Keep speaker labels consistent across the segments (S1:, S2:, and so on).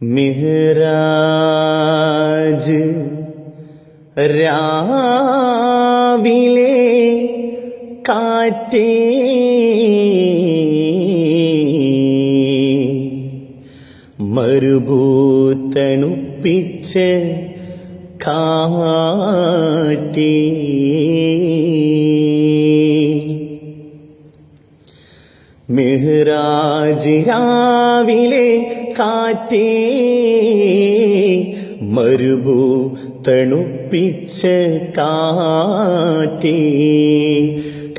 S1: മിഹ്റാജ് രാവിലെ കാറ്റേ മരുഭൂത്തണുപ്പിച്ച് കാറ്റേ മെഹ്റാജ് രാവിലെ കാറ്റേ മരുഭൂ തണുപ്പിച്ച കാറ്റേ.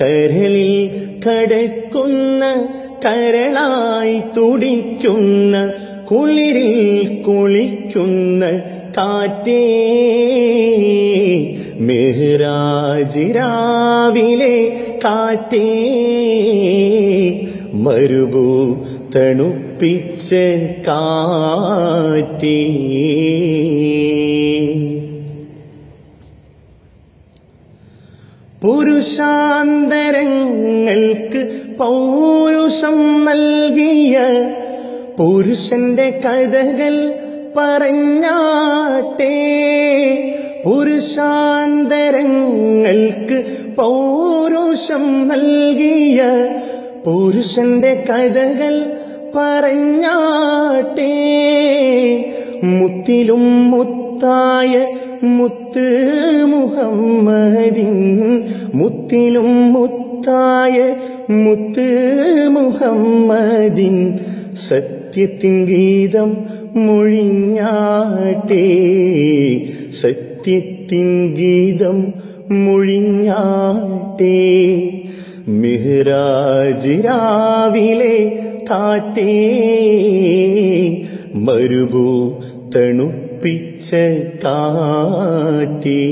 S1: കരളിൽ കടക്കുന്ന കരളായി തുടിക്കുന്ന കുളിരിൽ കുളിക്കുന്ന കാറ്റേ. മെഹ്റാജിരാവിലെ കാറ്റേ. മരുഭൂ തണുപ്പിച്ച കാറ്റി. പുരുഷാന്തരങ്ങൾക്ക് പൗരുഷം നൽകിയ പുരുഷന്റെ കഥകൾ പറഞ്ഞാട്ടെ. പുരുഷാന്തരങ്ങൾക്ക് പൗരുഷം നൽകിയ പുരുഷന്റെ കഥകൾ പറഞ്ഞാട്ടെ. മുത്തിലും മുത്തായ മുത്ത് മുഹമ്മദിൻ മുത്തിലും മുത്തായ മുത്ത് മുഹമ്മദിൻ സത്യത്തിൻ ഗീതം മൊഴിഞ്ഞാട്ടേ. സത്യത്തിൻ ഗീതം മൊഴിഞ്ഞാട്ടേ. മിഹ്റാജ് രാവിലെ കാട്ടേ മരുഭൂ തണുപ്പിച്ച കാറ്റേ.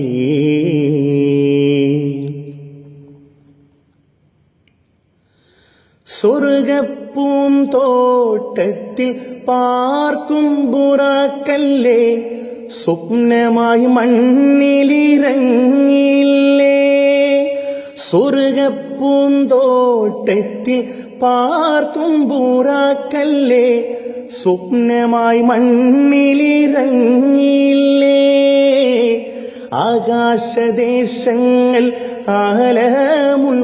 S1: സ്വർഗപ്പൂന്തോട്ടത്തിൽ പാർക്കും ബുറാക്കല്ലേ. സ്വപ്നമായി മണ്ണിലിറങ്ങിയില്ലേ സ്വർഗപ്പൂന്തോട്ടത്തിൽ പാർക്കും പൂറാക്കല്ലേ? സ്വപ്നമായി മണ്ണിലിറങ്ങിയില്ലേ? ആകാശദേശങ്ങൾ ആലമുൽ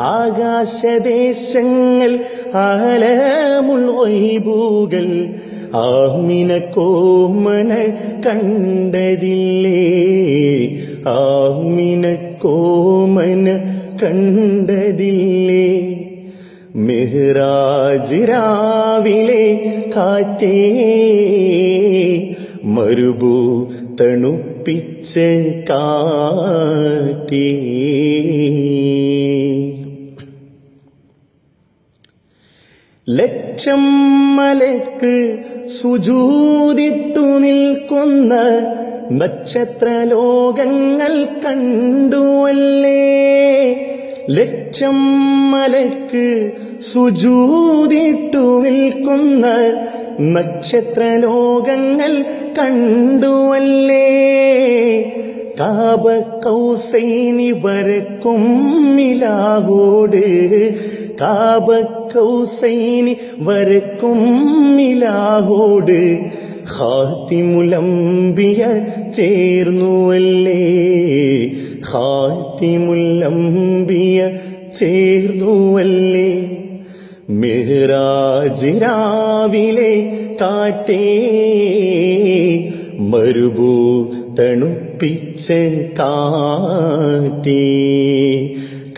S1: ആകാശദേശങ്ങൾ ആലമുൽ വൈബൂകൾ. ആമിന കോമന കണ്ടതില്ലേ? ആമിന കോമന കണ്ടതില്ലേ? മെഹ്റാജ് രാവിലെ കാറ്റേ മരുഭൂ തണുപ്പിച്ച് കാറ്റേ. ലക്ഷം മലക്ക് സുജൂതിട്ടു നിൽക്കുന്ന നക്ഷത്ര ലോകങ്ങൾ കണ്ടുവല്ലേ? ലക്ഷം മലക്ക് സുജൂതിട്ടു നിൽക്കുന്ന നക്ഷത്ര ലോകങ്ങൾ കണ്ടുവല്ലേ? കാബ കൗസൈനി വരക്കും നിലാവോട് കാബ കൗസൈനി വരക്കും മിലാഹോട് ഹാത്തിമുലംബിയ ചേർന്നുവല്ലേ? ഹാത്തിമുലംബിയ ചേർന്നുവല്ലേ? മെഹ്റാജ് രാവിലെ കാറ്റേ മരുഭൂ തണുപ്പിച്ച് കാറ്റേ.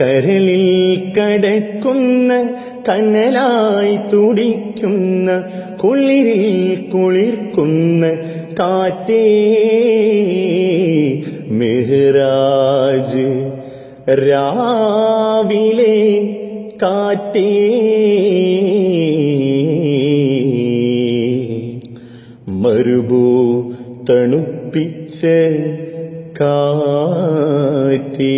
S1: കരളിൽ കടക്കുന്ന കനലായി തുടിക്കുന്ന കുളിരിൽ കുളിർക്കുന്ന കാറ്റേ. മെഹ്റാജ് രാവിലെ കാറ്റേ. മരുഭൂ തണുപ്പിച്ച് കാറ്റേ.